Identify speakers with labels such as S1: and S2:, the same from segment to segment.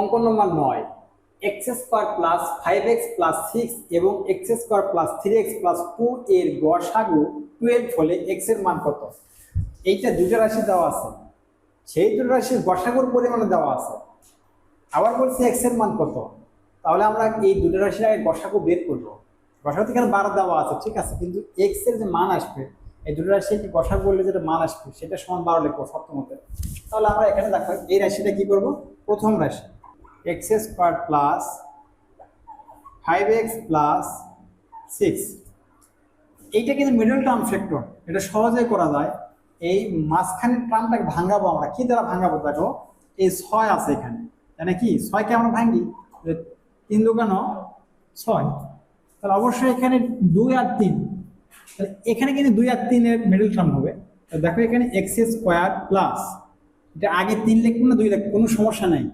S1: অঙ্ক নম্বর নয়। X square plus five X plus six এবং X square plus three X plus two এর গসাগু টুয়েলভ হলে এক্সের মান কত? এইটা দুটো রাশি দেওয়া আছে। সেই দুটো রাশির গসাগুর পরিমাণে দেওয়া আছে। আবার বলছি এক্সের মান কত? তাহলে আমরা এই দুটো রাশির আগে গসাগু বের করব। গসাগু এখানে বারো দেওয়া আছে, ঠিক আছে? কিন্তু এক্সের যে মান আসবে, এই দুটো রাশি কি গসাগু বললে যেটা মান আসবে, সেটা সমান বারো লিখব সপ্তমতে। তাহলে আমরা এখানে দেখো, এই রাশিটা কি করব? প্রথম রাশি। X square plus five X plus six. এইটা কিন্তু মিডল টার্ম ফ্যাক্টর, এটা সহজেই করা যায়। এই মাঝখানের টার্মটাকে ভাঙাবো আমরা। কি দ্বারা ভাঙাবো দেখো? এই ছয় আছে এখানে। তাই কি? ছয়কে আমরা ভাঙি। তিন দোকান ছয়। তাহলে অবশ্যই এখানে দুই আর তিন। তাহলে এখানে কিন্তু দুই আর তিনের মিডল টার্ম হবে। দেখো এখানে এক্স স্কোয়ার প্লাস। এটা আগে তিন লিখব না, দুই লিখব, কোনো সমস্যা নাই।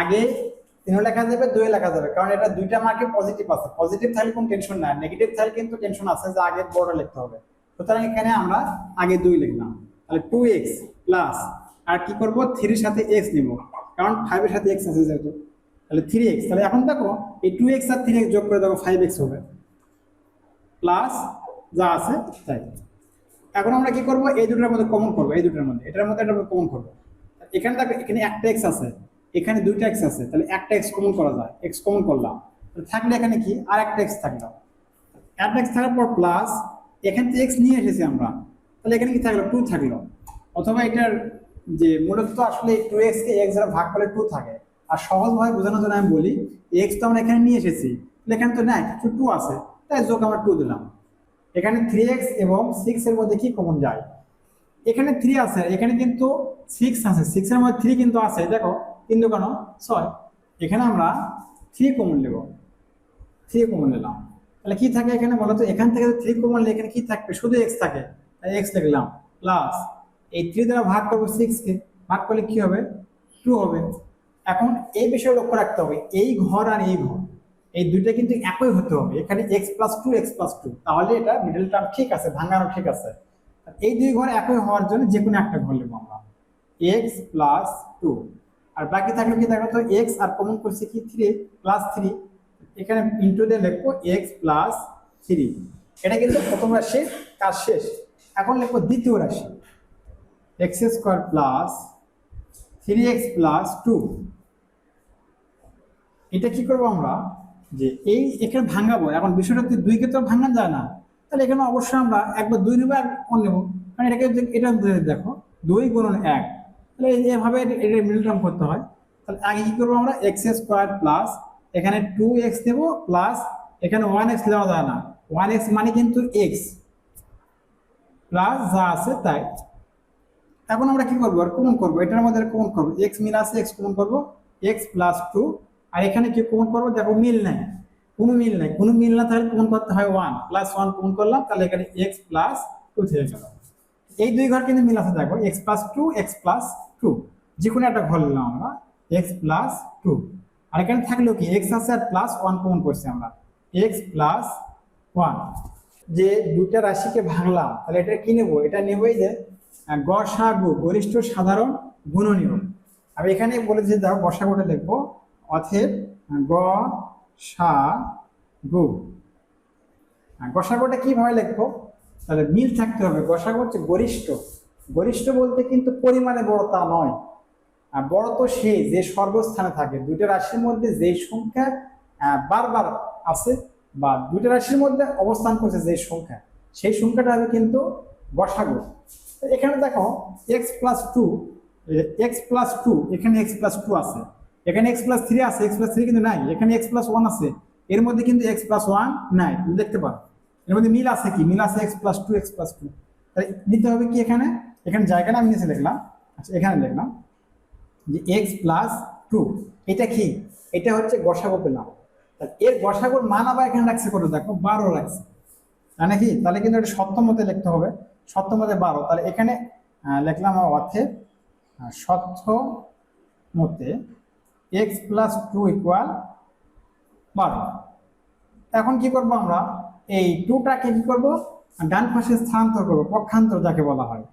S1: আগে তিনও লেখা যাবে, দুই লেখা যাবে। কারণ এটা দুইটা মার্কে পজিটিভ আছে। পজিটিভ থাকলে কোনো টেনশন নাই নেগেটিভ থাকলে কিন্তু টেনশন আছে যে আগে বড় লিখতে হবে। সুতরাং এখানে আমরা আগে দুই লিখলাম। তাহলে টু এক্স প্লাস আর কি করব? থ্রির সাথে এক্স নিব। কারণ ফাইভের সাথে এক্স আছে যেহেতু। তাহলে থ্রি এক্স তাহলে এখন দেখো, এই টু এক্স আর থ্রি এক্স যোগ করে দেখো ফাইভ এক্স হবে। প্লাস যা আছে, তাই। এখন আমরা কি করব? এই দুটোর মধ্যে কমন করব, এই দুটোর মধ্যে। এটার মধ্যে মধ্যে কমন করব। এখানে দেখো, এখানে একটা এক্স আছে। এখানে দুইটা এক্স আছে, তাহলে একটা এক্স কমন করা যায় এক্স কমন করলাম। থাকলে এখানে কি? আর একটা এক্স থাকল। একটা এক্স থাকার পর প্লাস এখান থেকে এক্স নিয়ে এসেছি আমরা। তাহলে এখানে কি থাকল? টু থাকল। অথবা এটার যে মূলত তো আসলে টু এক্স কে এক্স দ্বারা ভাগ করলে টু থাকে। আর সহজভাবে বোঝানোর জন্য আমি বলি এক্স তো আমরা এখানে নিয়ে এসেছি। তাহলে এখানে তো নাই, কিছু টু আছে। তাই যোগ আমরা টু দিলাম। এখানে থ্রি এক্স এবং সিক্স এর মধ্যে কি কমন যায়? এখানে থ্রি আছে, এখানে কিন্তু সিক্স আছে। সিক্স এর মধ্যে থ্রি কিন্তু আছে। দেখো কিন্তু কেন? ছয়। এখানে আমরা থ্রি কমন নেব। থ্রি কমন নিলাম। তাহলে কি থাকে এখানে বলতো? এখান থেকে থ্রি কমন নিলে এখানে কি থাকবে? শুধু এক্স থাকে। তাই এক্স লিখলাম। প্লাস এই থ্রি দ্বারা ভাগ করব সিক্সকে ভাগ করলে কি হবে? টু হবে। এখন এই বিষয়ে লক্ষ্য রাখতে হবে। এই ঘর আর এই ঘর। এই দুইটা কিন্তু একই হতে হবে। এখানে X plus two X plus two তাহলে এটা মিডল টার্ম ঠিক আছে ভাঙানো ঠিক আছে। এই দুই ঘর একই হওয়ার জন্য যে কোনো একটা ঘর নেব আমরা। এক্স প্লাস টু আর বাকি থাকলে কি দেখো তো এক্স আর কমন করছে কি থ্রি প্লাস থ্রি এখানে ইন্টু দিয়ে লিখব এক্স প্লাস থ্রি এটা কিন্তু প্রথম রাশির কাজ শেষ। এখন লিখব দ্বিতীয় রাশি। X square plus three X plus two এটা কি করব আমরা? যে এই এখানে ভাঙাবো। এখন বিষয়টা তো দুইকে তো ভাঙা যায় না। তাহলে এখানে অবশ্যই আমরা একবার দুই নেব এক অন নেব। কারণ এটাকে এটা দেখো, দুই গুণন এক। এভাবে এটা মিডল টার্ম করতে হয়, তাহলে আগে কি করব আমরা? এক্স স্কোয়ার প্লাস এখানে টু এক্স নেব প্লাস এখানে ওয়ান এক্স দেওয়া যায় না। ওয়ান এক্স মানে কিন্তু এক্স প্লাস যা আছে তাই। এখন আমরা কি করব? আর কমন করব? এটার মধ্যে কমন করব। এক্স মিল আছে এক্স কমন করব। এক্স প্লাস টু আর এখানে কি কমন করব? দেখো মিল নাই। কোনো মিল নেই। কোনো মিল না তাহলে কমন করতে হয় ওয়ান প্লাস ওয়ান কমন করলাম, তাহলে এখানে এক্স প্লাস টু থেকে গেল। এই দুই ঘর কিন্তু মিল আছে। দেখো X plus two X plus two যে কোনো একটা ঘর নিলাম আমরা এক্স প্লাস টু আর এখানে থাকলেও কি এক্স আছে আর প্লাস ওয়ান কমন করছি আমরা। এক্স প্লাস ওয়ান যে দুটা রাশিকে ভাঙলাম, তাহলে এটা কি নেব? এটা নেবই যে গসাগু গরিষ্ঠ সাধারণ গুণনীয় আমি এখানে বলেছি দাও গসাগুটা লিখব, অথেব গ সা গু গসাগুটা কীভাবে লিখব? তাহলে মিল থাকতে হবে। গসাগু হচ্ছে গরিষ্ঠ। গরিষ্ঠ বলতে কিন্তু পরিমাণে বড় তা নয়। বড় তো সে, যে সর্বস্থানে থাকে। দুইটা রাশির মধ্যে যে সংখ্যা বারবার আছে বা দুইটা রাশির মধ্যে অবস্থান করছে যে সংখ্যা, সেই সংখ্যাটা হবে কিন্তু গসাগু এখানে দেখো X plus two X plus two এখানে এক্স প্লাস টু আছে। এখানে এক্স প্লাস থ্রি আছে এক্স প্লাস থ্রি কিন্তু নাই। এখানে এক্স প্লাস ওয়ান আছে। এর মধ্যে কিন্তু এক্স প্লাস ওয়ান নাই, তুমি দেখতে পারো। এর মধ্যে মিল আছে কি? মিল আছে X plus two X plus two তাহলে নিতে হবে কি এখানে? এখানে জায়গাটা আমি নিচে লিখলাম আচ্ছা এখানে লিখলাম যে এক্স প্লাস টু এটা কি? এটা হচ্ছে গসাগো পেলাম। এর গসাগোর মান আবার এখানে রাখছে কত? দেখো, বারো রাখছে। তাই নাকি? তাহলে কিন্তু এটা সপ্তমতে লিখতে হবে। সপ্তমতে বারো। তাহলে এখানে লিখলাম অর্থে সত্য মতে এক্স প্লাস টু ইকুয়াল বারো। এখন কি করব আমরা? এই টুটাকে কি করব? ডান পাশে স্থানান্তর করব, পক্ষান্তর যাকে বলা হয়।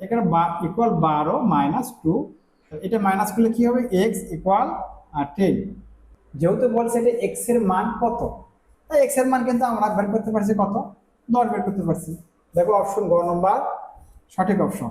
S1: এখানে ইকুয়াল বারো মাইনাস টু এটা মাইনাস করলে কী হবে? এক্স ইকুয়াল টেন যেহেতু বলছে এটা এক্সের মান কত? তাই এক্সের মান কিন্তু আমরা বের করতে পারছি কত? দশ বের করতে পারছি। দেখো অপশন গ নম্বর সঠিক অপশন